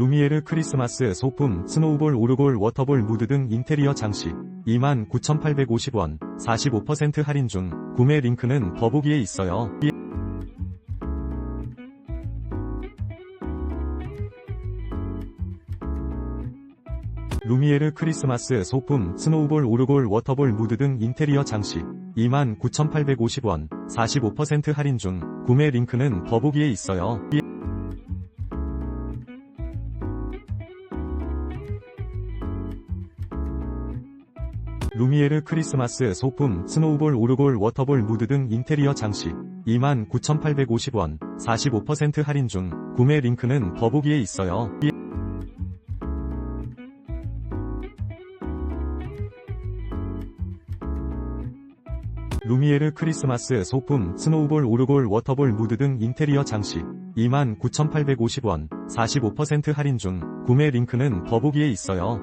루미에르 크리스마스 소품, 스노우볼 오르골 워터볼 무드 등 인테리어 장식 29,850원 45% 할인 중 구매 링크는 더보기에 있어요. 루미에르 크리스마스 소품, 스노우볼 오르골 워터볼 무드 등 인테리어 장식 29,850원 45% 할인 중 구매 링크는 더보기에 있어요. 루미에르 크리스마스 소품, 스노우볼 오르골 워터볼 무드 등 인테리어 장식 29,850원 45% 할인 중 구매 링크는 더보기에 있어요. 루미에르 크리스마스 소품, 스노우볼 오르골 워터볼 무드 등 인테리어 장식 29,850원 45% 할인 중 구매 링크는 더보기에 있어요.